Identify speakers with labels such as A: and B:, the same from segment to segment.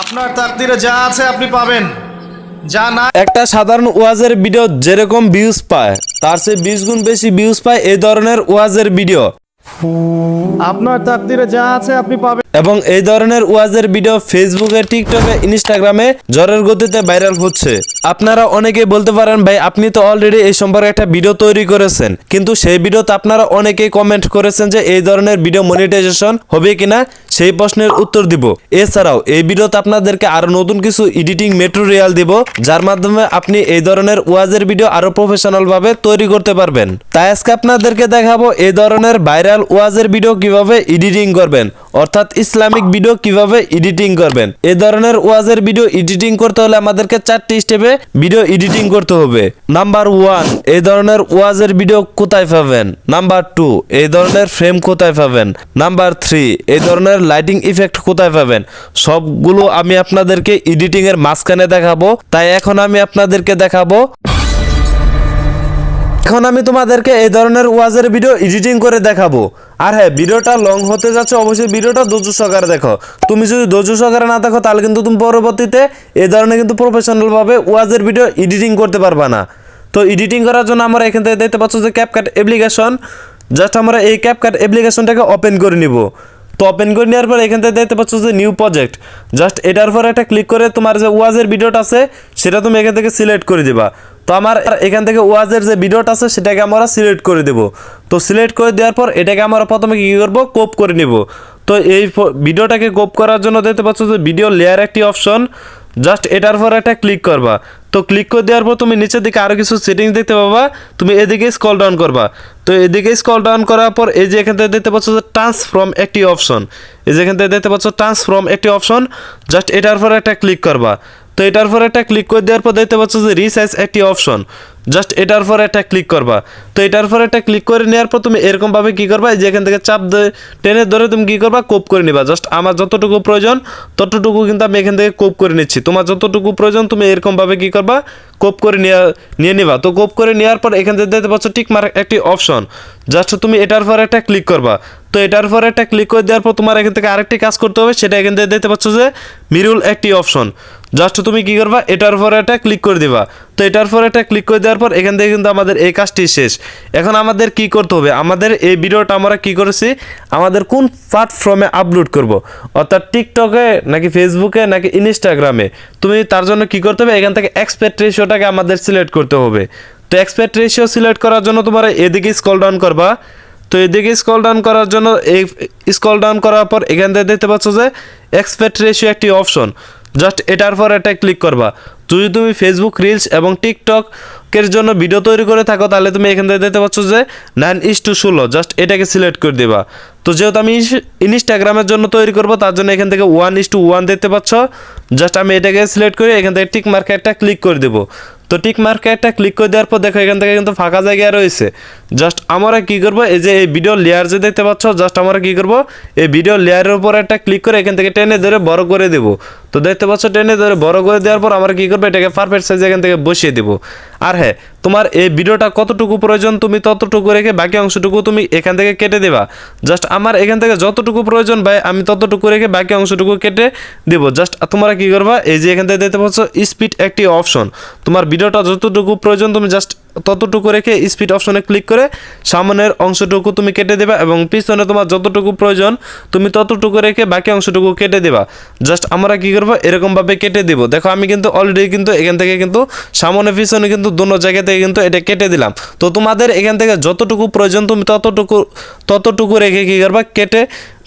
A: আপনার তাকদিরে যা আছে আপনি পাবেন। যা না
B: একটা সাধারণ ওয়াজের ভিডিও যেরকম ভিউজ পায় তার চেয়ে বিশ গুণ বেশি ভিউজ পায় এই ধরনের ওয়াজের ভিডিও।
A: আপনার তাকদিরে যা আছে আপনি পাবেন।
B: এবং এই ধরনের ওয়াজের ভিডিও ফেসবুকে টিকটকে ইনস্টাগ্রামে জ্বরের গতিতে ভাইরাল হচ্ছে। আপনারা অনেকে বলতে পারেন ভাই আপনি তো অলরেডি এই সম্পর্কে একটা ভিডিও তৈরি করেছেন। কিন্তু সেই ভিডিওতে আপনারা অনেকেই কমেন্ট করেছেন যে এই ধরনের ভিডিও মনিটাইজেশন হবে কিনা। সেই প্রশ্নের উত্তর দিব। এছাড়াও, এই ভিডিওতে আপনাদেরকে আরও নতুন কিছু এডিটিং মেটেরিয়াল দিব, যার মাধ্যমে আপনি এই ধরনের ওয়াজের ভিডিও আরও প্রফেশনাল ভাবে তৈরি করতে পারবেন। তাই আজকে আপনাদেরকে দেখাবো এই ধরনের ভাইরাল ওয়াজের ভিডিও কীভাবে এডিটিং করবেন। অর্থাৎ ইসলামিক ভিডিও কীভাবে এডিটিং করবেন? এ ধরনের ওয়াজের ভিডিও এডিটিং করতে হলে আমাদেরকে চারটি স্টেপে ভিডিও এডিটিং করতে হবে। নাম্বার ওয়ান এই ধরনের ওয়াজের ভিডিও কোথায় পাবেন? নাম্বার টু এই ধরনের ফ্রেম কোথায় পাবেন? নাম্বার থ্রি এই ধরনের লাইটিং ইফেক্ট কোথায় পাবেন? সবগুলো আমি আপনাদেরকে এডিটিং এর মাঝখানে দেখাবো। তাই এখন আমি আপনাদেরকে দেখাবো। এখন আমি তোমাদেরকে এই ধরনের ওয়াজের ভিডিও এডিটিং করে দেখাবো। আর হ্যাঁ ভিডিওটা লং হতে যাচ্ছে, অবশ্যই ভিডিওটা ধৈর্য সহকারে দেখো। তুমি যদি ধৈর্য সহকারে না দেখো, তাহলে কিন্তু তুমি পরবর্তীতে এই ধরনের কিন্তু প্রফেশনালভাবে ওয়াজের ভিডিও এডিটিং করতে পারবা না। তো এডিটিং করার জন্য আমরা এখান থেকে দেখতে পাচ্ছ যে ক্যাপকাট অ্যাপ্লিকেশন জাস্ট আমরা এই ক্যাপকাট অ্যাপ্লিকেশনটাকে ওপেন করে নিব। তো ওপেন করে নেওয়ার পর এখান থেকে দেখতে পাচ্ছ যে নিউ প্রজেক্ট জাস্ট এটার পর একটা ক্লিক করে তোমার যে ওয়াজের ভিডিওটা আছে, সেটা তুমি এখান থেকে সিলেক্ট করে দিবা। তো আমার এখান থেকে ওয়াজের যে ভিডিওটা আছে, সেটাকে আমরা সিলেক্ট করে দেব। তো সিলেক্ট করে দেওয়ার পর এটাকে আমরা প্রথমে কী করব? কোপ করে নিব। তো এই ভিডিওটাকে কোপ করার জন্য দেখতে পাচ্ছ যে ভিডিও লেয়ার একটি অপশন জাস্ট এটার পর একটা ক্লিক করবা। তো ক্লিক করে দেওয়ার পর তুমি নিচের দিকে আরও কিছু সেটিংস দেখতে পাবা। তুমি এদিকে স্কল ডাউন করবা। তো এদিকে স্কল ডাউন করার পর এই যে এখান থেকে দেখতে পাচ্ছ যে ট্রান্সফর্ম একটি অপশন এই যে এখান থেকে দেখতে পাচ্ছ ট্রান্সফর্ম একটি অপশন জাস্ট এটার পর একটা ক্লিক করবা। তো এটার পর একটা ক্লিক করে দেওয়ার পর দেখতে পাচ্ছ যে রিসাইজ একটি অপশন জাস্ট এটার পর একটা ক্লিক করবা। তো এটার পর একটা ক্লিক করে নেওয়ার পর তুমি এরকম ভাবে কি করবা, এই যে এখান থেকে চাপ টেনে ধরে তুমি কি করবা কোপ করে নিবা। জাস্ট আমার যতটুকু প্রয়োজন, ততটুকু কিন্তু আমি এখান থেকে কোপ করে নিচ্ছি। তোমার যতটুকু প্রয়োজন, তুমি এরকম ভাবে কি করবা কোপ করে নিয়ে নিয়ে নিবা। তো কোপ করে নেওয়ার পর এখান থেকে দেখতে পাচ্ছ টিক মার্ক একটি অপশন জাস্ট তুমি এটার পর একটা ক্লিক করবা। তো এটার পর একটা ক্লিক করে দেওয়ার পর তোমার এখান থেকে আরেকটি কাজ করতে হবে, সেটা এখান থেকে দেখতে পাচ্ছ যে মিরুল একটি অপশন জাস্ট তুমি কি করবা? এটার পর একটা ক্লিক করে দিবা। তো এটার পর একটা ক্লিক করে দেওয়ার পর এখান থেকে কিন্তু আমাদের এই কাজটি শেষ। এখন আমাদের কি করতে হবে? আমাদের এই ভিডিওটা আমরা কি করেছি? আমাদের কোন প্ল্যাটফর্মে আপলোড করব? অর্থাৎ টিকটকে নাকি ফেসবুকে নাকি ইনস্টাগ্রামে তুমি তার জন্য কি করতে হবে? এখান থেকে এক্সপেক্ট রেশিওটাকে আমাদের সিলেক্ট করতে হবে। তো এক্সপেক্ট রেশিও সিলেক্ট করার জন্য তোমার এদিকে স্কল ডাউন করবা। তো এদিকে স্কল ডাউন করার জন্য এই স্কল ডাউন করার পর এখান থেকে দেখতে পাচ্ছ যে এক্সপেক্ট রেশিও একটি অপশন। জাস্ট এটার পর এটা ক্লিক করবা। যদি তুমি ফেসবুক রিলস এবং টিকটকের জন্য ভিডিও তৈরি করে থাকো, তাহলে তুমি এখান থেকে দেখতে পাচ্ছ যে নাইন ইস টু ষোলো। জাস্ট এটাকে সিলেক্ট করে দেবা। তো যেহেতু আমি ইনস্টাগ্রামের জন্য তৈরি করব, তার জন্য এখান থেকে ওয়ান ইস টু ওয়ান দেখতে পাচ্ছ। জাস্ট আমি এটাকে সিলেক্ট করে এখান থেকে টিক মার্কে একটা ক্লিক করে দেবো। তো টিক মার্কে একটা ক্লিক করে দেওয়ার পর দেখো, এখান থেকে কিন্তু ফাঁকা জায়গা রয়েছে। জাস্ট আমরা কি করব, এই যে এই ভিডিও লেয়ার যে দেখতে পাচ্ছ জাস্ট আমরা কি করব, এই ভিডিও লেয়ারের উপর একটা ক্লিক করে এখান থেকে টেনে ধরে বড় করে দেব। তো দেখতে পাচ্ছ, টেনে ধরে বড় করে দেওয়ার পর আমরা কি করব, এটাকে পারফেক্ট সাইজ এখান থেকে বসিয়ে দেবো। আর হ্যাঁ তোমার এই ভিডিওটা কতটুকু প্রয়োজন তুমি ততটুকু রেখে বাকি অংশটুকু তুমি এখান থেকে কেটে দেবা। জাস্ট আমার এখান থেকে যতটুকু প্রয়োজন ভাই, আমি ততটুকু রেখে বাকি অংশটুকু কেটে দেব। জাস্ট তোমরা কী করবা? এই যে এখান থেকে দেখতে পাচ্ছ স্পিড একটি অপশন তোমার ভিডিওটা যতটুকু প্রয়োজন তুমি জাস্ট ততটুকু রেখে স্পিড অপশনে ক্লিক করে সামনের অংশটুকু তুমি কেটে দেবা এবং পিছনে তোমার যতটুকু প্রয়োজন, তুমি ততটুকু রেখে বাকি অংশটুকু কেটে দেবা। জাস্ট আমরা কী করব? এরকমভাবে কেটে দেব। দেখো, আমি কিন্তু অলরেডি কিন্তু এখান থেকে কিন্তু সামনে পিছনে কিন্তু দোনো জায়গা থেকে কিন্তু এটা কেটে দিলাম। তো তোমাদের এখান থেকে যতটুকু প্রয়োজন, তুমি ততটুকু ততটুকু রেখে কী করবা? কেটে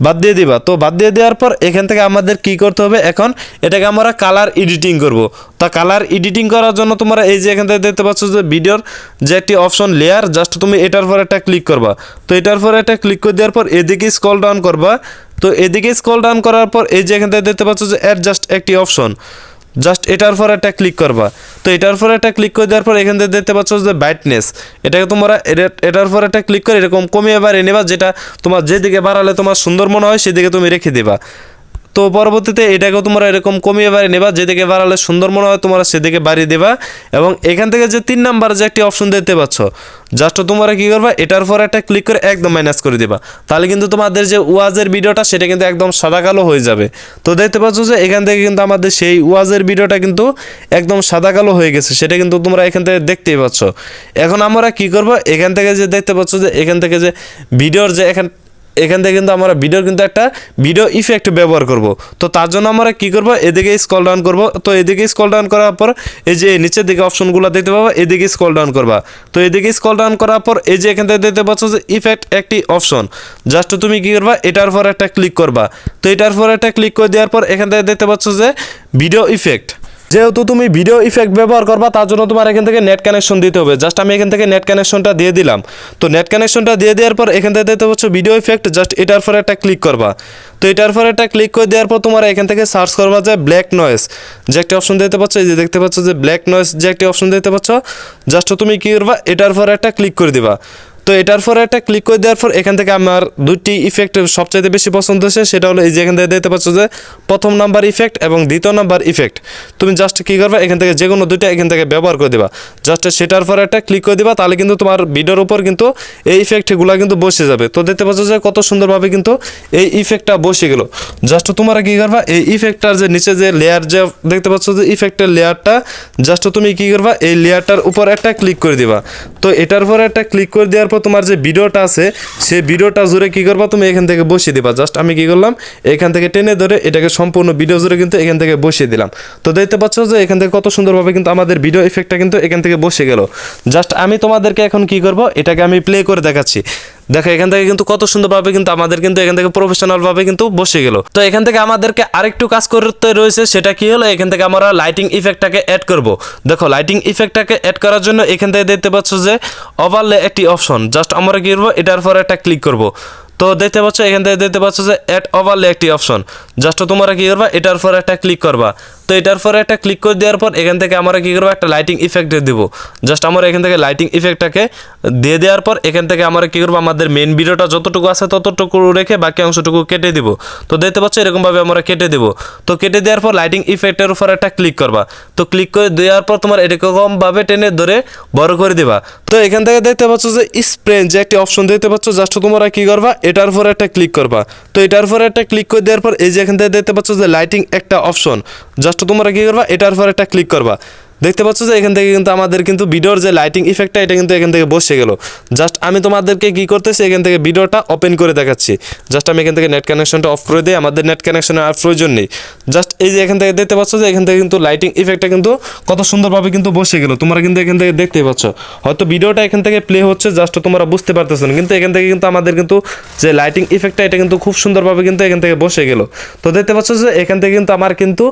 B: বাদ দিয়ে দিবা। তো বাদ দিয়ে দেওয়ার পর এখান থেকে আমাদের কি করতে হবে? এখন এটাকে আমরা কালার এডিটিং করব। তা কালার এডিটিং করার জন্য তোমরা এই যে এখান থেকে দেখতে পাচ্ছ যে ভিডিওর যে একটি অপশন লেয়ার জাস্ট তুমি এটার পর একটা ক্লিক করবা। তো এটার পর একটা ক্লিক করে দেওয়ার পর এদিকে স্কল ডাউন করবা। তো এদিকে স্কল ডাউন করার পর এই যে এখান থেকে দেখতে পাচ্ছ যে অ্যাডজাস্ট জাস্ট একটি অপশন জাস্ট এটার পর একটা ক্লিক করবা। তো এটার পর একটা ক্লিক করে দেওয়ার পর এখান থেকে দেখতে পাচ্ছ যে ব্রাইটনেস এটাকে তোমরা এটা- এটার পর একটা ক্লিক করে এরকম কমিয়ে বাড়িয়ে নেবা যেটা তোমার যেদিকে বাড়ালে তোমার সুন্দর মনে হয়, সেদিকে তুমি রেখে দেবা। তো পরবর্তীতে এটাকেও তোমরা এরকম কমিয়ে বাড়িয়ে নেবা, যেদিকে বাড়ালে সুন্দর মনে হয় তোমরা সেদিকে বাড়িয়ে দেবা এবং এখান থেকে যে তিন নাম্বার যে একটি অপশন দেখতে পাচ্ছ জাস্ট তোমরা কি করবা, এটার পর একটা ক্লিক করে একদম মাইনাস করে দিবা। তাহলে কিন্তু তোমাদের যে ওয়াজের ভিডিওটা সেটা কিন্তু একদম সাদা কালো হয়ে যাবে। তো দেখতে পাচ্ছ যে এখান থেকে কিন্তু আমাদের সেই ওয়াজের ভিডিওটা কিন্তু একদম সাদা কালো হয়ে গেছে, সেটা কিন্তু তোমরা এখান থেকে দেখতেই পাচ্ছ। এখন আমরা কি করব, এখান থেকে যে দেখতে পাচ্ছ যে, এখান থেকে যে ভিডিওর যে এখান এখান থেকে কিন্তু আমরা ভিডিওর কিন্তু একটা ভিডিও ইফেক্ট ব্যবহার করব। তো তার জন্য আমরা কি করব? এদিকে স্কল ডাউন করব। তো এদিকে স্কল ডাউন করার পর এই যে নিচের দিকে অপশনগুলো দেখতে পাবো, এদিকে স্কল ডাউন করবা। তো এদিকে স্কল ডাউন করার পর এই যে এখান থেকে দেখতে পাচ্ছ যে ইফেক্ট একটি অপশন জাস্ট তুমি কি করবা? এটার পর একটা ক্লিক করবা। তো এটার পর একটা ক্লিক করে দেওয়ার পর এখান থেকে দেখতে পাচ্ছ যে ভিডিও ইফেক্ট যেহেতু তুমি ভিডিও ইফেক্ট ব্যবহার করবা, তার জন্য তোমার এখান থেকে নেট কানেকশন দিতে হবে। জাস্ট আমি এখান থেকে নেট কানেকশনটা দিয়ে দিলাম। তো নেট কানেকশনটা দিয়ে দেওয়ার পর এখান থেকে দেখতে পাচ্ছ ভিডিও ইফেক্ট জাস্ট এটার পর একটা ক্লিক করবা। তো এটার পর একটা ক্লিক করে দেওয়ার পর তোমার এখান থেকে সার্চ করবা যে ব্ল্যাক নয়েস যে একটা অপশন দিতে পাচ্ছ, এই যে দেখতে পাচ্ছ যে ব্ল্যাক নয়েস যে একটি অপশন দিতে পাচ্ছ জাস্ট তুমি কী করবা, এটার পর একটা ক্লিক করে দিবা। তো এটার পরে একটা ক্লিক করে দেওয়ার পর এখান থেকে আমার দুইটি ইফেক্ট সবচাইতে বেশি পছন্দ হয়েছে, সেটা হলো এই যে এখান থেকে দেখতে পাচ্ছ যে প্রথম নাম্বার ইফেক্ট এবং দ্বিতীয় নাম্বার ইফেক্ট তুমি জাস্ট কী করবে? এখান থেকে যে কোনো দুইটা এখান থেকে ব্যবহার করে দিবা। জাস্ট সেটার পরে একটা ক্লিক করে দিবা, তাহলে কিন্তু তোমার ভিডিওর উপর কিন্তু এই ইফেক্টগুলো কিন্তু বসে যাবে। তো দেখতে পাচ্ছ যে কত সুন্দরভাবে কিন্তু এই ইফেক্টটা বসে গেল। জাস্ট তোমরা কী করবা? এই ইফেক্টটার যে নিচে যে লেয়ার যে দেখতে পাচ্ছ যে ইফেক্টের লেয়ারটা জাস্ট তুমি কী করবা? এই লেয়ারটার উপর একটা ক্লিক করে দিবা। তো এটার পরে একটা ক্লিক করে দেওয়ার পর তোমার যে ভিডিওটা আছে, সেই ভিডিওটা জুড়ে কি করবা? তুমি এখান থেকে বসিয়ে দিবা। জাস্ট আমি কি করলাম, এখান থেকে টেনে ধরে এটাকে সম্পূর্ণ ভিডিও জুড়ে কিন্তু এখান থেকে বসিয়ে দিলাম। তো দেখতে পাচ্ছ যে এখান থেকে কত সুন্দরভাবে কিন্তু আমাদের ভিডিও ইফেক্টটা কিন্তু এখান থেকে বসে গেল। জাস্ট আমি তোমাদেরকে এখন কি করব, এটাকে আমি প্লে করে দেখাচ্ছি। দেখো, এখান থেকে কিন্তু কত সুন্দরভাবে কিন্তু আমাদের কিন্তু এখান থেকে প্রফেশনালভাবে কিন্তু বসে গেল। তো এখান থেকে আমাদেরকে আরেকটু কাজ করতে রয়েছে, সেটা কি হলো? এখান থেকে আমরা লাইটিং ইফেক্টটাকে অ্যাড করব। দেখো লাইটিং ইফেক্টটাকে অ্যাড করার জন্য এখান থেকে দেখতে পাচ্ছ যে ওভারলে একটি অপশন জাস্ট আমরা কি করব? এটার পর একটা ক্লিক করব। তো দেখতে পাচ্ছ, এখান থেকে দেখতে পাচ্ছ যে অ্যাড ওভারলে একটি অপশন জাস্ট তোমরা কি করবা? এটার পর একটা ক্লিক করবা। তো এটার পরে একটা ক্লিক করে দেওয়ার পর এখান থেকে আমরা কি করব? একটা লাইটিং ইফেক্ট দেবো। জাস্ট আমরা এখান থেকে লাইটিং ইফেক্টটাকে দিয়ে দেওয়ার পর এখান থেকে আমরা কি করব? আমাদের মেন ভিডিওটা যতটুকু আছে ততটুকু রেখে বাকি অংশটুকু কেটে দিব। তো দেখতে পাচ্ছ এরকমভাবে আমরা কেটে দেবো। তো কেটে দেওয়ার পর লাইটিং ইফেক্টের উপর একটা ক্লিক করবা। তো ক্লিক করে দেওয়ার পর তোমার এরকমভাবে টেনে ধরে বড় করে দিবা। তো এখান থেকে দেখতে পাচ্ছ যে স্প্রেন যে একটি অপশন দেখতে পাচ্ছ জাস্ট তোমরা কি করবা? এটার উপর একটা ক্লিক করবা। তো এটার উপর একটা ক্লিক করে দেওয়ার পর এই যে এখান থেকে দেখতে পাচ্ছ যে লাইটিং একটা অপশন জাস্ট তোমরা কি করবা? এটার উপর একটা ক্লিক করবা। দেখতে পাচ্ছ যে এখান থেকে কিন্তু আমাদের কিন্তু ভিডিওর যে লাইটিং ইফেক্টটা এটা কিন্তু এখান থেকে বসে গেল জাস্ট আমি তোমাদেরকে কি করতেছি এখান থেকে ভিডিওটা ওপেন করে দেখাচ্ছি জাস্ট আমি এখান থেকে নেট কানেকশনটা অফ করে দিই আমাদের নেট কানেকশনের আর প্রয়োজন নেই জাস্ট এই যে এখান থেকে দেখতে পাচ্ছ যে এখান থেকে কিন্তু লাইটিং ইফেক্টটা কিন্তু কত সুন্দরভাবে কিন্তু বসে গেল তোমরা কিন্তু এখান থেকে দেখতেই পাচ্ছ হয়তো ভিডিওটা এখান থেকে প্লে হচ্ছে জাস্ট তোমরা বুঝতে পারতেছো না কিন্তু এখান থেকে কিন্তু আমাদের কিন্তু যে লাইটিং ইফেক্টটা এটা কিন্তু খুব সুন্দরভাবে কিন্তু এখান থেকে বসে গেল তো দেখতে পাচ্ছ যে এখান থেকে কিন্তু আমার কিন্তু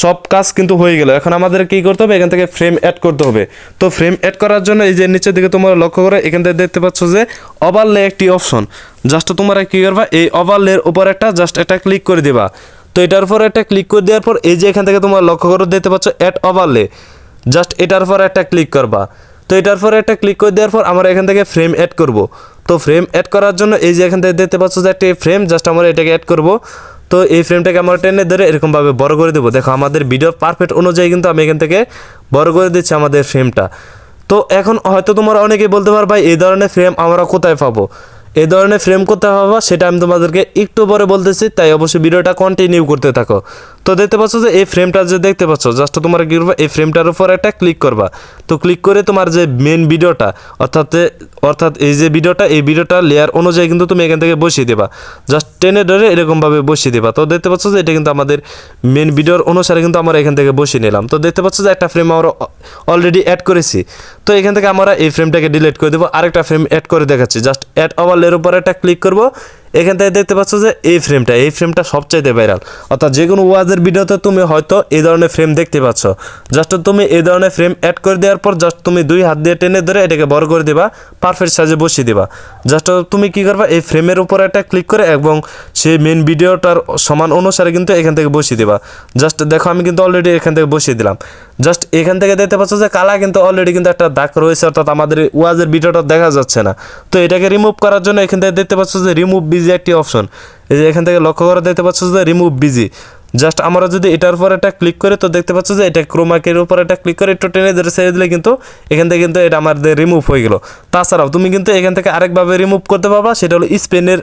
B: সব কাজ কিন্তু হয়ে গেল এখন আমাদের কি করতে হবে এখান থেকে ফ্রেম অ্যাড করতে হবে। তো ফ্রেম অ্যাড করার জন্য এই যে নিচের দিকে তোমরা লক্ষ্য করে এখান থেকে দেখতে পাচ্ছ যে ওভারলে একটি অপশন জাস্ট তোমরা কী করবা? এই ওভারলের উপর একটা জাস্ট একটা ক্লিক করে দিবা। তো এটার উপর একটা ক্লিক করে দেওয়ার পর এই যে এখান থেকে তোমরা লক্ষ্য করে, দেখতে পাচ্ছ অ্যাড ওভারলে জাস্ট এটার উপর একটা ক্লিক করবা। তো এটার পরে একটা ক্লিক করে দেওয়ার পর আমরা এখান থেকে ফ্রেম অ্যাড করব। তো ফ্রেম অ্যাড করার জন্য এই যে এখান থেকে দেখতে পাচ্ছ যে একটি ফ্রেম জাস্ট আমরা এটাকে অ্যাড করব। তো এই ফ্রেমটাকে আমরা টেনে ধরে এরকমভাবে বড় করে দেবো। দেখো, আমাদের ভিডিও পারফেক্ট অনুযায়ী কিন্তু আমি এখান থেকে বড় করে দিচ্ছি আমাদের ফ্রেমটা তো এখন হয়তো তোমরা অনেকেই বলতে পারো এই ধরনের ফ্রেম আমরা কোথায় পাবো? এই ধরনের ফ্রেম কোথায় পাবো, সেটা আমি তোমাদেরকে একটু পরে বলতেছি। তাই অবশ্যই ভিডিওটা কন্টিনিউ করতে থাকো। তো দেখতে পাচ্ছ যে এই ফ্রেমটা যে দেখতে পাচ্ছ জাস্ট তোমরা কি করবা, এই ফ্রেমটার উপর একটা ক্লিক করবা। তো ক্লিক করে তোমার যে মেন ভিডিওটা, অর্থাৎ অর্থাৎ এই যে ভিডিওটা, এই ভিডিওটা লেয়ার অনুযায়ী কিন্তু তুমি এখান থেকে বসিয়ে দেবা। জাস্ট টেনে ধরে এরকমভাবে বসিয়ে দেবা। তো দেখতে পাচ্ছ যে এটা কিন্তু আমাদের মেন ভিডিওর অনুসারে কিন্তু আমরা এখান থেকে বসিয়ে নিলাম। তো দেখতে পাচ্ছ যে একটা ফ্রেম আমরা অলরেডি অ্যাড করেছি। তো এখান থেকে আমরা এই ফ্রেমটাকে ডিলিট করে দেবো। আরেকটা ফ্রেম অ্যাড করে দেখাচ্ছি। জাস্ট অ্যাড ওভারলের উপর একটা ক্লিক করব। এখান থেকে দেখতে পাচ্ছ যে এই ফ্রেমটা এই ফ্রেমটা সবচাইতে ভাইরাল অর্থাৎ যে কোনো ওয়াজের ভিডিওতে তুমি হয়তো এই ধরনের ফ্রেম দেখতে পাচ্ছ। জাস্ট তুমি এই ধরনের ফ্রেম অ্যাড করে দেওয়ার পর জাস্ট তুমি দুই হাত দিয়ে টেনে ধরে এটাকে বড় করে দিবা পারফেক্ট সাইজে বসিয়ে দিবা। জাস্ট তুমি কি করবা, এই ফ্রেমের উপর একটা ক্লিক করে এবং সেই মেন ভিডিওটার সমান অনুসারে কিন্তু এখান থেকে বসিয়ে দিবা। জাস্ট দেখো, আমি কিন্তু অলরেডি এখান থেকে বসিয়ে দিলাম। জাস্ট এখান থেকে দেখতে পাচ্ছ যে কালা কিন্তু অলরেডি কিন্তু একটা দাগ রয়েছে, অর্থাৎ আমাদের ওয়াজের ভিডিওটা দেখা যাচ্ছে না। তো এটাকে রিমুভ করার জন্য এখান থেকে দেখতে পাচ্ছ যে রিমুভ বিজি একটি অপশন এই যে এখান থেকে লক্ষ্য করে দেখতে পাচ্ছ যে রিমুভ বিজি জাস্ট আমরা যদি এটার উপর একটা ক্লিক করি, তো দেখতে পাচ্ছ যে এটা ক্রোমাকের উপর একটা ক্লিক করে একটু টেনে ধরে ছেড়ে দিলে কিন্তু এখান থেকে কিন্তু এটা আমাদের রিমুভ হয়ে গেল। তাছাড়াও তুমি কিন্তু এখান থেকে আরেকভাবে রিমুভ করতে পারবা, সেটা হলো স্পেনের,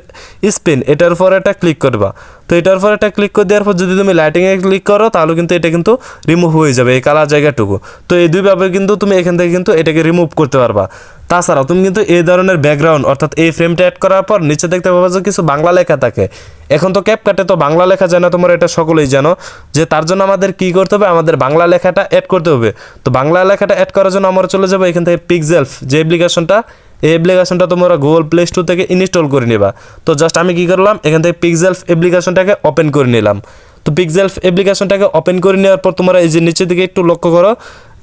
B: স্পেন, এটার উপর একটা ক্লিক করবা। তো এটার উপর একটা ক্লিক করে দেওয়ার পর যদি তুমি লাইটিংয়ে ক্লিক করো, তাহলে কিন্তু এটা কিন্তু রিমুভ হয়ে যাবে এই কালার জায়গাটুকু। তো এই দুইভাবে কিন্তু তুমি এখান থেকে কিন্তু এটাকে রিমুভ করতে পারবা। তাছাড়াও তুমি কিন্তু এই ধরনের ব্যাকগ্রাউন্ড অর্থাৎ এই ফ্রেমটা অ্যাড করার পর নিচে দেখতে পাবা যে কিছু বাংলা লেখা থাকে। এখন তো ক্যাপ কাটে তো বাংলা লেখা যায় না তোমরা এটা সকলেই জানো, যে তার জন্য আমাদের কি করতে হবে? আমাদের বাংলা লেখাটা অ্যাড করতে হবে। তো বাংলা লেখাটা অ্যাড করার জন্য আমরা চলে যাব এখান থেকে পিকজেলফ যে অ্যাপ্লিকেশনটা এই অ্যাপ্লিকেশনটা তোমরা গুগল প্লে স্টোর থেকে ইনস্টল করে নেবা। তো জাস্ট আমি কি করলাম, এখান থেকে পিকজেলফ অ্যাপ্লিকেশনটাকে ওপেন করে নিলাম। তো পিকজেলফ অ্যাপ্লিকেশনটাকে ওপেন করে নেওয়ার পর তোমরা এই যে নিচের দিকে একটু লক্ষ্য করো,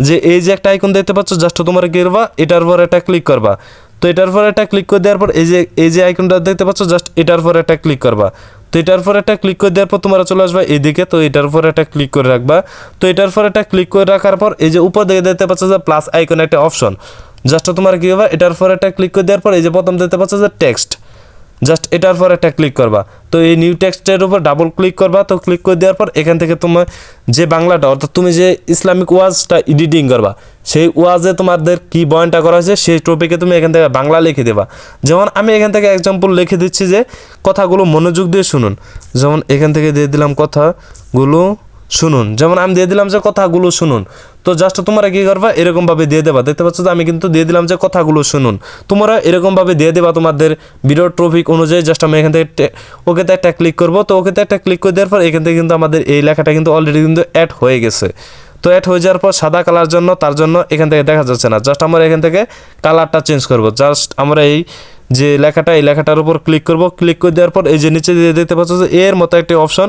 B: যে এই যে একটা আইকন দেখতে পাচ্ছ জাস্ট তোমরা কি করবা, এটার পর একটা ক্লিক করবা। তো এটার পর একটা ক্লিক করে দেওয়ার পর এই যে এই যে আইকনটা দেখতে পাচ্ছ জাস্ট এটার পর একটা ক্লিক করবা। তো এটার পর একটা ক্লিক করে দেওয়ার পর তোমরা চলে আসবা এদিকে, তো এটার পর একটা ক্লিক করে রাখবা। তো এটার পর একটা ক্লিক করে রাখার পর এই যে উপর দিকে দেখতে পাচ্ছ যে প্লাস আইকন একটা অপশন জাস্ট তোমার কী হবে এটার পর একটা ক্লিক করে দেওয়ার পর এই যে প্রথম দেখতে পাচ্ছ যে টেক্সট জাস্ট এটার পর একটা ক্লিক করবা। তো এই নিউ টেক্সটের উপর ডাবল ক্লিক করবা, তো ক্লিক করে দেওয়ার পর এখান থেকে তোমার যে বাংলাটা, অর্থাৎ তুমি যে ইসলামিক ওয়াজটা এডিটিং করবা, সেই ওয়াজে তোমাদের কি বয়ানটা করা হয়েছে, সেই টপিকে তুমি এখান থেকে বাংলা লিখে দেবা। যেমন আমি এখান থেকে এক্সাম্পল লিখে দিচ্ছি যে, কথাগুলো মনোযোগ দিয়ে শুনুন। যেমন এখান থেকে দিয়ে দিলাম কথাগুলো শুনুন, যেমন আমি দিয়ে দিলাম যে কথাগুলো শুনুন। তো জাস্ট তোমরা কি করবা? এরকমভাবে দিয়ে দেবা। দেখতে পাচ্ছ যে আমি কিন্তু দিয়ে দিলাম যে কথাগুলো শুনুন। তোমরা এরকমভাবে দিয়ে দেবা তোমাদের ভিডিও ট্রফিক অনুযায়ী। জাস্ট আমি এখান থেকে ওকেতে একটা ক্লিক করব। তো ওকেতে একটা ক্লিক করে দেওয়ার পর এখান থেকে কিন্তু আমাদের এই লেখাটা কিন্তু অলরেডি কিন্তু অ্যাড হয়ে গেছে। তো অ্যাড হয়ে যাওয়ার পর সাদা কালার জন্য, তার জন্য এখান থেকে দেখা যাচ্ছে না। জাস্ট আমরা এখান থেকে কালারটা চেঞ্জ করব। জাস্ট আমরা এই যে লেখাটা, এই লেখাটার উপর ক্লিক করব। ক্লিক করে দেওয়ার পর এই যে নিচে দিয়ে দেখতে পাচ্ছ যে এর মতো একটি অপশন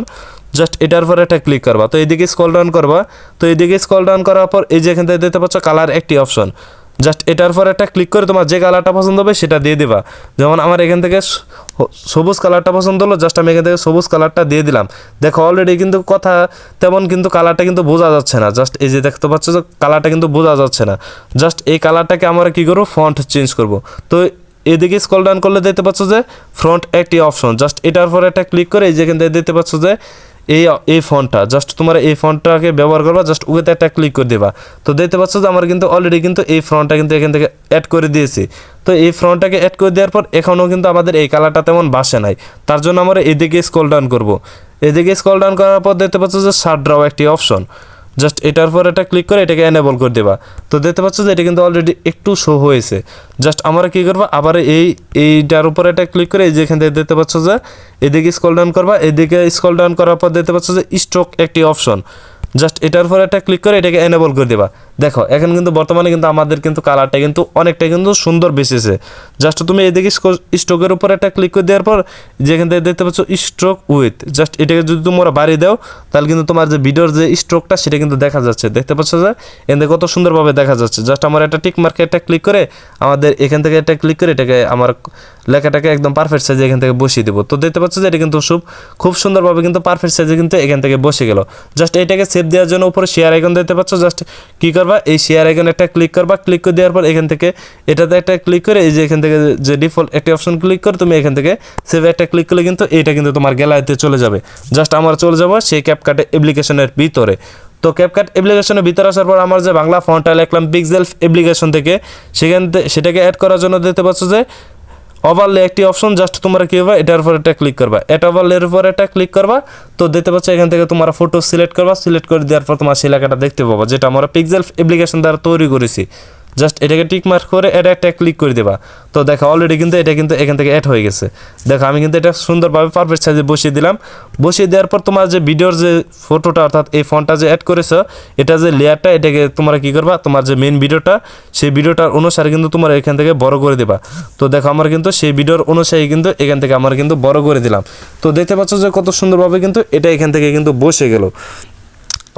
B: জাস্ট এটার পর একটা ক্লিক করবা। তো এইদিকে স্কল ডাউন করবা। তো এইদিকে স্কল ডাউন করার পর এই যে এখান থেকে দেখতে পাচ্ছ কালার একটি অপশন জাস্ট এটার পর একটা ক্লিক করে তোমার যে কালারটা পছন্দ হবে সেটা দিয়ে দিবা। যেমন আমার এখান থেকে সবুজ কালারটা পছন্দ হলো জাস্ট আমি এখান থেকে সবুজ কালারটা দিয়ে দিলাম। দেখো অলরেডি কিন্তু কথা, তেমন কিন্তু কালারটা কিন্তু বোঝা যাচ্ছে না। জাস্ট এই যে দেখতে পাচ্ছ যে কালারটা কিন্তু বোঝা যাচ্ছে না। জাস্ট এই কালারটাকে আমরা কী করব? ফন্ট চেঞ্জ করব। তো এদিকে স্কল ডাউন করলে দেখতে পাচ্ছ যে ফ্রন্ট একটি অপশন জাস্ট এটার পর একটা ক্লিক করে এই যেখান থেকে দেখতে পাচ্ছ যে এই এই ফোনটা। জাস্ট তোমার এই ফোনটাকে ব্যবহার করবা জাস্ট ওকে একটা ক্লিক করে দেবা। তো দেখতে পাচ্ছ যে আমার কিন্তু অলরেডি কিন্তু এই ফ্রন্টটা কিন্তু এখান থেকে অ্যাড করে দিয়েছি। তো এই ফ্রন্টটাকে অ্যাড করে দেওয়ার পর এখনও কিন্তু আমাদের এই কালারটা তেমন বাসে নাই। তার জন্য আমরা এদিকে স্কল ডাউন করব। এদিকে স্কল ডাউন করার পর দেখতে পাচ্ছ যে শার্ট ড্রাও একটি অপশন জাস্ট এটার পর এটা ক্লিক করে এটাকে এনেবল করে দেবা। তো দেখতে পাচ্ছ যে এটা কিন্তু অলরেডি একটু শো হয়েছে। জাস্ট আমরা কী করব? আবার এই, এইটার উপর এটা ক্লিক করে এই যে এখান থেকে দেখতে পাচ্ছ যে এদিকে স্কল ডাউন করবা। এদিকে স্কল ডাউন করার পর দেখতে পাচ্ছ যে স্ট্রোক একটি অপশন জাস্ট এটার পর এটা ক্লিক করে এটাকে এনেবল করে দেবা। দেখো, এখন কিন্তু বর্তমানে কিন্তু আমাদের কিন্তু কালারটা কিন্তু অনেকটা কিন্তু সুন্দর বেসেছে জাস্ট তুমি এদিকে স্ট্রোকের উপর একটা ক্লিক করে দেওয়ার পর, যেখান থেকে দেখতে পাচ্ছ স্ট্রোক উইথ জাস্ট এটাকে যদি তোমরা বাড়িয়ে দাও, তাহলে কিন্তু তোমার যে ভিডিওর যে স্ট্রোকটা সেটা কিন্তু দেখা যাচ্ছে। দেখতে পাচ্ছ যে, এখান কত সুন্দরভাবে দেখা যাচ্ছে। জাস্ট আমার একটা টিক মার্কে একটা ক্লিক করে, আমাদের এখান থেকে একটা ক্লিক করে এটাকে আমার লেখাটাকে একদম পারফেক্ট সাইজে এখান থেকে বসিয়ে দেবো। তো দেখতে পাচ্ছ যে, এটা কিন্তু খুব খুব সুন্দরভাবে কিন্তু পারফেক্ট সাইজে কিন্তু এখান থেকে বসে গেল। জাস্ট এটাকে সেভ দেওয়ার জন্য উপরে শেয়ার আইকন দেখতে পাচ্ছ। জাস্ট কী করবা এই শেয়ার আইকন একটা ক্লিক করবা ক্লিক করে দেওয়ার পর এখান থেকে এটাতে একটা ক্লিক করে, এই যে এখান থেকে যে ডিফল্ট একটি অপশন ক্লিক করে, তুমি এখান থেকে সেভ একটা ক্লিক করলে কিন্তু এটা কিন্তু তোমার গ্যালারিতে চলে যাবে। জাস্ট আমার চলে যাব সেই ক্যাপকাটে অ্যাপ্লিকেশনের ভিতরে। তো ক্যাপকাট অ্যাপ্লিকেশনের ভিতরে আসার পর আমার যে বাংলা ফন্টটা লিখলাম পিক্সেল অ্যাপ্লিকেশন থেকে, সেখান থেকে সেটাকে অ্যাড করার জন্য দেখতে পাচ্ছ যে ওভারলে একটি অপশন জাস্ট তোমরা কী হবে এটার উপর এটা ক্লিক করবা। এটা ওভারলের উপর এটা ক্লিক করবা, তো দেখতে পাচ্ছ এখান থেকে তোমরা ফটো সিলেক্ট করবা সিলেক্ট করে দেওয়ার পর তোমার সেই এলাকাটা দেখতে পাবো, যেটা আমরা পিক্সেল অ্যাপ্লিকেশন দ্বারা তৈরি করেছি। জাস্ট এটাকে টিক মার্ক করে এটা একটা ক্লিক করে দেবা। তো দেখো অলরেডি কিন্তু এটা কিন্তু এখান থেকে অ্যাড হয়ে গেছে। দেখো আমি কিন্তু এটা সুন্দরভাবে পারফেক্ট সাইজে বসিয়ে দিলাম। বসিয়ে দেওয়ার পর তোমার যে ভিডিওর যে ফটোটা অর্থাৎ এই ফোনটা যে অ্যাড করেছ, এটা যে লেয়ারটা এটাকে তোমরা কী করবা? তোমার যে মেন ভিডিওটা সেই ভিডিওটার অনুসারে কিন্তু তোমরা এখান থেকে বড় করে দেবা। তো দেখো আমার কিন্তু সেই ভিডিওর অনুসারে কিন্তু এখান থেকে আমার কিন্তু বড় করে দিলাম। তো দেখতে পাচ্ছ যে কত সুন্দরভাবে কিন্তু এটা এখান থেকে কিন্তু বসে গেল।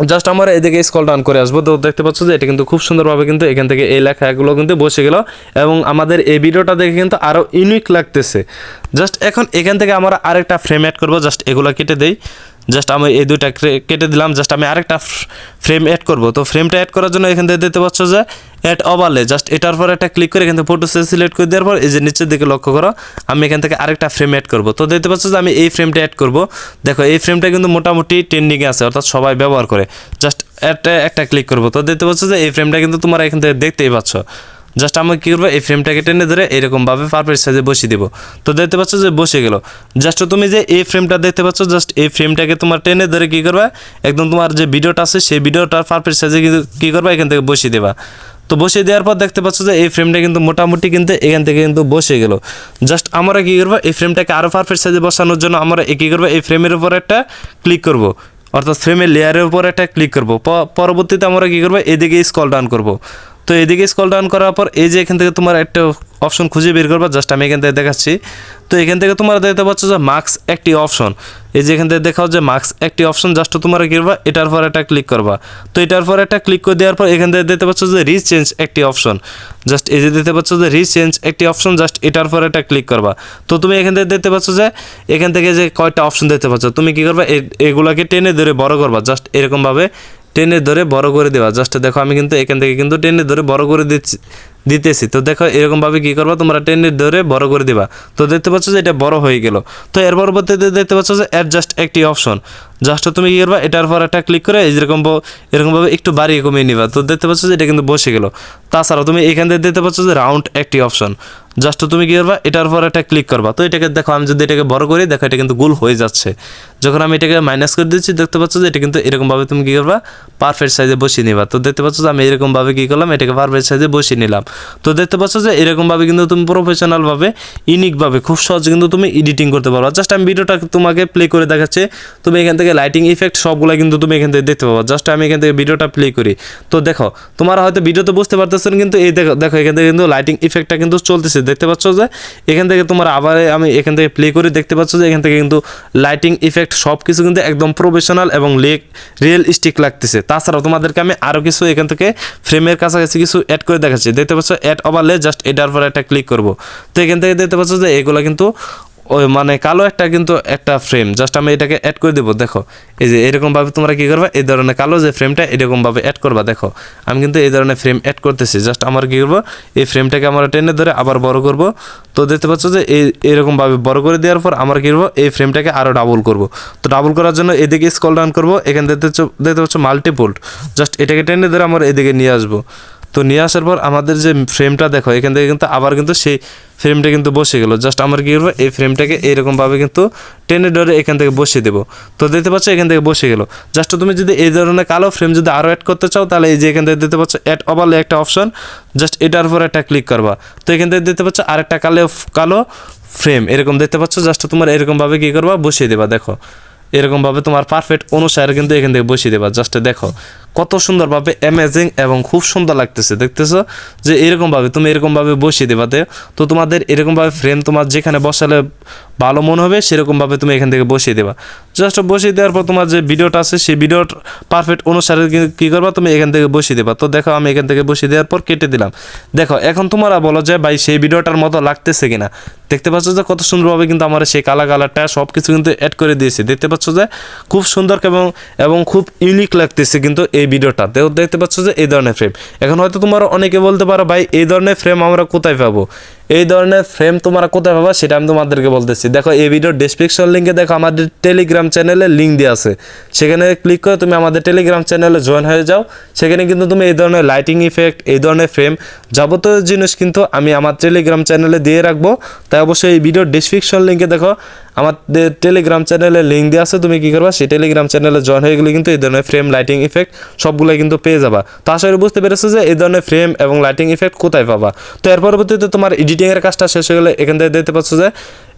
B: জাস্ট আমরা এদিকে স্কল ডাউন করে আসব। তো দেখতে পাচ্ছ যে এটা কিন্তু খুব সুন্দরভাবে কিন্তু এখান থেকে এই লেখাগুলো কিন্তু বসে গেল এবং আমাদের এই ভিডিওটা দেখে কিন্তু আরও ইউনিক লাগতেছে। জাস্ট এখন এখান থেকে আমরা আরেকটা ফ্রেম অ্যাড করব। জাস্ট এগুলো কেটে দেই। জাস্ট আমি এই দুইটা কেটে দিলাম জাস্ট আমি আরেকটা ফ্রেম অ্যাড করব। তো ফ্রেমটা অ্যাড করার জন্য এখান থেকে দেখতে পাচ্ছ যে অ্যাড ওভারলে জাস্ট এটার পর একটা ক্লিক করে এখান থেকে ফটো সিলেক্ট করে দেওয়ার পর, এই যে নিচের দিকে লক্ষ্য করো, আমি এখান থেকে আরেকটা ফ্রেম অ্যাড করব। তো দেখতে পাচ্ছ যে, আমি এই ফ্রেমটা অ্যাড করব। দেখো, এই ফ্রেমটা কিন্তু মোটামুটি ট্রেন্ডিংয়ে আছে, অর্থাৎ সবাই ব্যবহার করে। জাস্ট একটা একটা ক্লিক করব। তো দেখতে পাচ্ছ যে, এই ফ্রেমটা কিন্তু তোমরা এখান থেকে দেখতেই পাচ্ছ। জাস্ট আমি কী করব, এই ফ্রেমটাকে টেনে ধরে এরকমভাবে পারফেক্ট সাইজে বসিয়ে দেবো। তো দেখতে পাচ্ছ যে বসে গেল। জাস্ট তুমি যে এই ফ্রেমটা দেখতে পাচ্ছ জাস্ট এই ফ্রেমটাকে তোমার টেনে ধরে কী করবা, একদম তোমার যে ভিডিওটা আছে, সেই ভিডিওটার পারফেক্ট সাইজে কী করবা, এখান থেকে বসিয়ে দেবা। তো বসিয়ে দেওয়ার পর দেখতে পাচ্ছ যে এই ফ্রেমটা কিন্তু মোটামুটি কিন্তু এখান থেকে কিন্তু বসে গেল। জাস্ট আমরা কী করব, এই ফ্রেমটাকে আরও পারফেক্ট সাইজে বসানোর জন্য আমরা কী করব, এই ফ্রেমের উপর একটা ক্লিক করব। অর্থাৎ ফ্রেমের লেয়ারের উপর একটা ক্লিক করব। পরবর্তীতে আমরা কী করব, এদিকে স্কল ডাউন করব। তো এদিকে স্কল ডাউন করার পর এই যে এখান থেকে তোমার একটা অপশন খুঁজে বের করবা জাস্ট আমি এখান থেকে দেখাচ্ছি। তো এখান থেকে তোমরা দেখতে পাচ্ছ যে মার্কস একটি অপশন এই যে এখান থেকে দেখাও যে মার্কস একটি অপশন জাস্ট তোমরা কি করবা, এটার পর একটা ক্লিক করবা। তো এটার পর একটা ক্লিক করে দেওয়ার পর এখান থেকে দেখতে পাচ্ছ যে রিচেঞ্জ একটি অপশন জাস্ট এই যে দেখতে পাচ্ছ যে রিচেঞ্জ একটি অপশন জাস্ট এটার পর একটা ক্লিক করবা। তো তুমি এখান থেকে দেখতে পাচ্ছ যে, এখান থেকে যে কয়টা অপশন দেখতে পাচ্ছ, তুমি কি করবা এগুলাকে টেনে ধরে বড় করবা জাস্ট এরকমভাবে টেনে ধরে বড় করে দেওয়া জাস্ট দেখো, আমি কিন্তু এখান থেকে কিন্তু টেনে ধরে বড় করে দিচ্ছি, দিতেছি। তো দেখো, এরকমভাবে কী করবা? তোমরা টেনে ধরে বড় করে দিবা। তো দেখতে পাচ্ছ যে এটা বড় হয়ে গেল। তো এর পরবর্তীতে দেখতে পাচ্ছ যে অ্যাডজাস্ট একটি অপশন জাস্ট তুমি কী করবা? এটার পর একটা ক্লিক করে এরকম এরকমভাবে একটু বাড়িয়ে কমিয়ে নিবা। তো দেখতে পাচ্ছ যে এটা কিন্তু বসে গেল। তাছাড়াও তুমি এখান থেকে দেখতে পাচ্ছ যে রাউন্ড একটি অপশন জাস্ট তুমি কী করবা? এটার পর একটা ক্লিক করবা। তো এটাকে দেখো, আমি যদি এটাকে বড় করি, দেখো, এটা কিন্তু গোল হয়ে যাচ্ছে। যখন আমি এটাকে মাইনাস করে দিচ্ছি, দেখতে পাচ্ছ যে এটা কিন্তু এরকমভাবে তুমি কী করবা? পারফেক্ট সাইজে বসিয়ে নিবা। তো দেখতে পাচ্ছ যে আমি এরকমভাবে কী করলাম? এটাকে পারফেক্ট সাইজে বসিয়ে নিলাম। তো দেখতে পাচ্ছ যে এরকমভাবে কিন্তু তুমি প্রফেশনালভাবে ইউনিকভাবে খুব সহজে কিন্তু তুমি এডিটিং করতে পারো জাস্ট আমি ভিডিওটা তোমাকে প্লে করে দেখাচ্ছি। তুমি এখান থেকে লাইটিং ইফেক্ট সবগুলো কিন্তু তুমি এখান থেকে দেখতে পাবো। জাস্ট আমি এখান থেকে ভিডিওটা প্লে করি। তো দেখো, তোমার হয়তো ভিডিওতে বুঝতে পারতেছেন, কিন্তু এই দেখো দেখো, এখান থেকে কিন্তু লাইটিং ইফেক্টটা কিন্তু চলতেছে। দেখতে পাচ্ছ যে এখান থেকে তোমার আবার আমি এখান থেকে প্লে করে দেখতে পাচ্ছ যে এখান থেকে কিন্তু লাইটিং ইফেক্ট সব কিছু কিন্তু একদম প্রফেশনাল এবং লেক রিয়েল রিয়েলিস্টিক লাগতেছে। তাছাড়াও তোমাদেরকে আমি আরও কিছু এখান থেকে ফ্রেমের কাছাকাছি কিছু অ্যাড করে দেখাচ্ছি। দেখতে পাচ্ছ অ্যাড ওভারলে জাস্ট এটার পর একটা ক্লিক করব। তো এখান থেকে দেখতে পাচ্ছ যে এগুলো কিন্তু ওই মানে কালো একটা কিন্তু একটা ফ্রেম জাস্ট আমি এটাকে অ্যাড করে দেবো, দেখো। এই যে এরকমভাবে তোমরা কী করবা? এই ধরনের কালো যে ফ্রেমটা এরকমভাবে অ্যাড করবা, দেখো। আমি কিন্তু এই ধরনের ফ্রেম অ্যাড করতেছি। জাস্ট আমার কী করব? এই ফ্রেমটাকে আমরা টেনে ধরে আবার বড় করব। তো দেখতে পাচ্ছ যে এই এরকমভাবে বড় করে দেওয়ার পর আমরা কী করব? এই ফ্রেমটাকে আরও ডাবল করব। তো ডাবল করার জন্য এদিকে স্কল ডাউন করব। এখানে দেখতে দেখতে পাচ্ছ মাল্টিপোল্ট জাস্ট এটাকে টেনে ধরে আমরা এদিকে নিয়ে আসব। তো নিয়ে আসার পর আমাদের যে ফ্রেমটা দেখো, এখান থেকে কিন্তু আবার কিন্তু সেই ফ্রেমটা কিন্তু বসে গেল। জাস্ট আমরা কী করব, এই ফ্রেমটাকে এরকমভাবে কিন্তু টেনে ডরে এখান থেকে বসিয়ে দেবো। তো দেখতে পাচ্ছ এখান থেকে বসে গেল। জাস্ট তুমি যদি এই ধরনের কালো ফ্রেম যদি আরও অ্যাড করতে চাও, তাহলে এই যে এখান থেকে দেখতে পাচ্ছ অ্যাড ওভারলে একটা অপশন জাস্ট এটার উপর একটা ক্লিক করবা। তো এখান থেকে দেখতে পাচ্ছ আরেকটা কালো কালো ফ্রেম এরকম দেখতে পাচ্ছ জাস্ট তোমার এরকমভাবে কী করবা, বসিয়ে দেবা, দেখো। এরকমভাবে তোমার পারফেক্ট অনুসারে কিন্তু এখান থেকে বসিয়ে দেবা জাস্ট দেখো। কত সুন্দরভাবে অ্যামেজিং এবং খুব সুন্দর লাগতেছে, দেখতেছো? যে এরকমভাবে, তুমি এরকমভাবে বসিয়ে দেবাতে তো তোমাদের এরকমভাবে ফ্রেম তোমার যেখানে বসালে ভালো মনে হবে, সেরকমভাবে তুমি এখান থেকে বসিয়ে দেবা। জাস্ট বসিয়ে দেওয়ার পর তোমার যে ভিডিওটা আছে, সেই ভিডিওর পারফেক্ট অনুসারে কি- করবা? তুমি এখান থেকে বসিয়ে দেবা। তো দেখো, আমি এখান থেকে বসিয়ে দেওয়ার পর কেটে দিলাম। দেখো, এখন তোমরা বলো যে, ভাই, সেই ভিডিওটার মতো লাগতেছে কিনা? দেখতে পাচ্ছ যে, কত সুন্দরভাবে কিন্তু আমার সেই কালা কালারটা সব কিছু কিন্তু অ্যাড করে দিয়েছে। দেখতে পাচ্ছ যে, খুব সুন্দর এবং এবং খুব ইউনিক লাগতেছে কিন্তু এই ভিডিওটা। তো দেখতে পাচ্ছ যে এই ধরনের ফ্রেম এখন হয়তো তোমরা অনেকে বলতে পারো, ভাই, এই ধরনের ফ্রেম আমরা কোথায় পাবো? এই ধরনের ফ্রেম তোমরা কোথায় পাবা সেটা আমি তোমাদেরকে বলতেছি। দেখো, এই ভিডিওর ডেসক্রিপশন লিঙ্কে দেখো, আমাদের টেলিগ্রাম চ্যানেলে লিঙ্ক দেওয়া আছে। সেখানে ক্লিক করে তুমি আমাদের টেলিগ্রাম চ্যানেলে জয়েন হয়ে যাও। সেখানে কিন্তু তুমি এই ধরনের লাইটিং ইফেক্ট এই ধরনের ফ্রেম যাবতীয় জিনিস কিন্তু আমি আমার টেলিগ্রাম চ্যানেলে দিয়ে রাখব। তাই অবশ্যই এই ভিডিওর ডেসক্রিপশন লিঙ্কে দেখো, আমাদের টেলিগ্রাম চ্যানেলে লিঙ্ক দেওয়া আছে। তুমি কী করবা, সেই টেলিগ্রাম চ্যানেলে জয়েন হয়ে গেলে কিন্তু এই ধরনের ফ্রেম লাইটিং ইফেক্ট সবগুলো কিন্তু পেয়ে যাবা। তো করি বুঝতে পেরেছ যে এই ধরনের ফ্রেম এবং লাইটিং ইফেক্ট কোথায় পাবা। তো এর পরবর্তীতে তোমার এডিটিংয়ের কাজটা শেষ হয়ে গেলে এখান থেকে দেখতে পাচ্ছ যে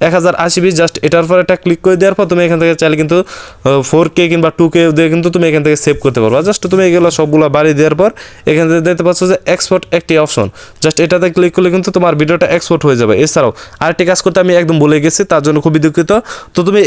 B: এক হাজার আশি বি জাস্ট এটার পর একটা ক্লিক করে দেওয়ার পর তুমি এখান থেকে চাইলে কিন্তু ফোর কে কিংবা টু কে দিয়ে কিন্তু তুমি এখান থেকে সেভ করতে পারবা। জাস্ট তুমি এগুলো সবগুলো বাড়িয়ে দেওয়ার পর এখান থেকে দেখতে পাচ্ছ যে এক্সপোর্ট একটি অপশন জাস্ট এটাতে ক্লিক করলে কিন্তু তোমার ভিডিওটা এক্সপোর্ট হয়ে যাবে। এছাড়াও আরেকটি কাজ করতে আমি একদম ভুলে গেছি, তার জন্য খুবই দুঃখিত। তো তুমি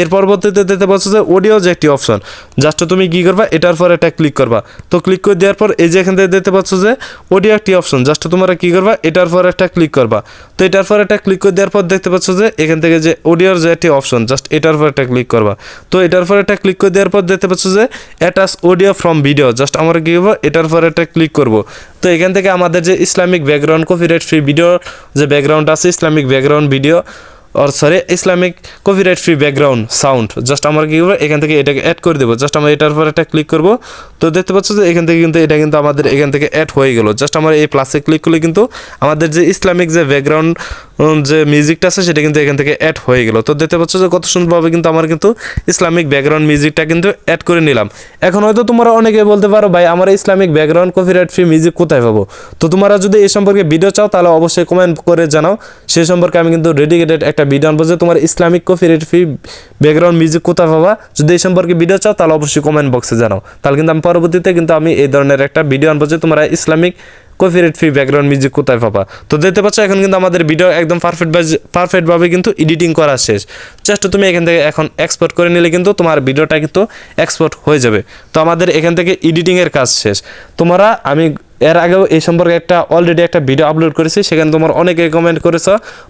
B: এর পরবর্তীতে দেখতে পাচ্ছ যে অডিও যে একটি অপশন জাস্ট তুমি কী করবা, এটার পর একটা ক্লিক করবা। তো ক্লিক করে দেওয়ার পর এই যে এখান থেকে দেখতে পাচ্ছ যে অডিও একটি অপশন জাস্ট তোমরা কী করবা, এটার পর একটা ক্লিক করবা। পারবা তো এটার পর এটা ক্লিক করে দেওয়ার পর দেখতে পাচ্ছ যে এখান থেকে যে অডিওর যে একটি অপশন জাস্ট এটার পর একটা ক্লিক করবা। তো এটার পর একটা ক্লিক করে দেওয়ার পর দেখতে পাচ্ছ যে attach audio from video just আমরা কী করব? এটার পর এটা ক্লিক করব। তো এখান থেকে আমাদের যে Islamic background copyright free video যে ব্যাকগ্রাউন্ড আছে, Islamic background video or sorry Islamic copyright free background sound just আমরা কী করব? এখান থেকে এটাকে অ্যাড করে দেবো। জাস্ট আমরা এটার পর একটা ক্লিক করব। তো দেখতে পাচ্ছ যে এখান থেকে কিন্তু এটা কিন্তু আমাদের এখান থেকে অ্যাড হয়ে গেলো। জাস্ট আমরা এই প্লাসে ক্লিক করলে কিন্তু আমাদের যে ইসলামিক যে ব্যাকগ্রাউন্ড যে মিউজিকটা আছে, সেটা কিন্তু এখান থেকে অ্যাড হয়ে গেলো। তো দেখতে পাচ্ছ যে কত সুন্দরভাবে কিন্তু আমার কিন্তু ইসলামিক ব্যাকগ্রাউন্ড মিউজিকটা কিন্তু অ্যাড করে নিলাম। এখন হয়তো তোমরা অনেকে বলতে পারো, ভাই, আমার Islamic background copyright free music কোথায় পাবো? তো তোমরা যদি এই সম্পর্কে ভিডিও চাও, তাহলে অবশ্যই কমেন্ট করে জানাও। সেই সম্পর্কে আমি কিন্তু ডেডিকেটেড একটা ভিডিও আনব যে তোমার Islamic copyright free background music কোথায় পাবা। যদি এই সম্পর্কে ভিডিও চাও, তাহলে অবশ্যই কমেন্ট বক্সে জানাও। তাহলে কিন্তু আমি পরবর্তীতে কিন্তু আমি এই ধরনের একটা ভিডিও আনব যে তোমরা Islamic copyright free background music কোথায় পাবা। তো দেখতে পাচ্ছ, এখন কিন্তু আমাদের ভিডিও একদম পারফেক্ট পারফেক্টভাবে কিন্তু এডিটিং করা শেষ। জাস্ট তুমি এখান থেকে এখন এক্সপোর্ট করে নিলে কিন্তু তোমার ভিডিওটা কিন্তু এক্সপোর্ট হয়ে যাবে। তো আমাদের এখান থেকে এডিটিংয়ের কাজ শেষ। তোমরা, আমি এর আগেও এই সম্পর্কে একটা অলরেডি একটা ভিডিও আপলোড করেছি, সেখানে তোমার অনেকে কমেন্ট করেছ,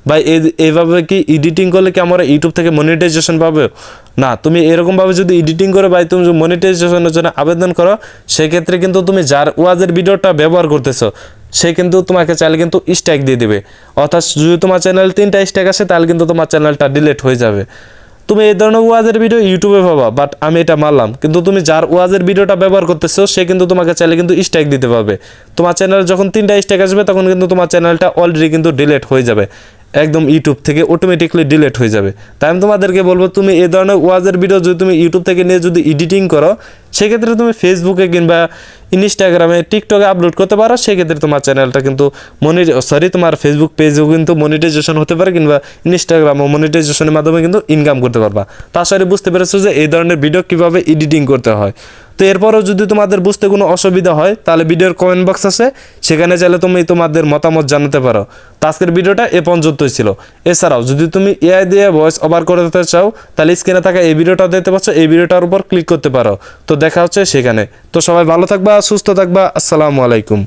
B: ভাই, এই- এইভাবে কি এডিটিং করলে কি আমরা ইউটিউব থেকে মনিটাইজেশন পাবে? না, তুমি এরকমভাবে যদি এডিটিং করে, ভাই, তুমি মনিটাইজেশনের জন্য আবেদন করো, সেক্ষেত্রে কিন্তু তুমি যার ওয়াজের ভিডিওটা ব্যবহার করতেছো, সে কিন্তু তোমাকে চাইলে কিন্তু স্ট্যাক দিয়ে দেবে। অর্থাৎ যদি তোমার চ্যানেল তিনটা স্ট্যাক আসে, তাহলে কিন্তু তোমার চ্যানেলটা ডিলেট হয়ে যাবে। তুমি এই ধরনের ওয়াজের ভিডিও ইউটিউবে পাবা বাট আমি এটা মানলাম। কিন্তু তুমি যার ওয়াজের ভিডিওটা ব্যবহার করতেছো, সে কিন্তু তোমাকে চাইলে কিন্তু স্ট্যাক দিতে পারবে। তোমার চ্যানেল যখন তিনটা স্ট্যাক আসবে, তখন কিন্তু তোমার চ্যানেলটা অলরেডি কিন্তু ডিলেট হয়ে যাবে। একদম ইউটিউব থেকে অটোমেটিকলি ডিলেট হয়ে যাবে। তাই আমি তোমাদেরকে বলব, তুমি এই ধরনের ওয়াজের ভিডিও যদি তুমি ইউটিউব থেকে নিয়ে যদি এডিটিং করো, সেক্ষেত্রে তুমি ফেসবুকে কিংবা ইনস্টাগ্রামে টিকটকে আপলোড করতে পারো। সেক্ষেত্রে তোমার চ্যানেলটা কিন্তু মনি সরি তোমার ফেসবুক পেজেও কিন্তু মনিটাইজেশন হতে পারে কিংবা ইনস্টাগ্রাম ও মনিটাইজেশনের মাধ্যমে কিন্তু ইনকাম করতে পারবা। তাছাড়া বুঝতে পেরেছ যে এই ধরনের ভিডিও কীভাবে এডিটিং করতে হয়। তো এরপরও যদি তোমাদের বুঝতে কোনো অসুবিধা হয়, তাহলে ভিডিওর কমেন্ট বক্স আছে। সেখানে চাইলে তুমি তোমাদের মতামত জানাতে পারো। তো আজকের ভিডিওটা এ পর্যন্তই ছিল। এছাড়াও যদি তুমি এআই দিয়ে ভয়েস ওভার করতে চাও, তাহলে স্ক্রিনে থাকা এই ভিডিওটা দেখতে পাচ্ছ, এই ভিডিওটার উপর ক্লিক করতে পারো। তো দেখা হচ্ছে সেখানে। তো সবাই ভালো থাকবা, সুস্থ থাকবা, আসসালামু আলাইকুম।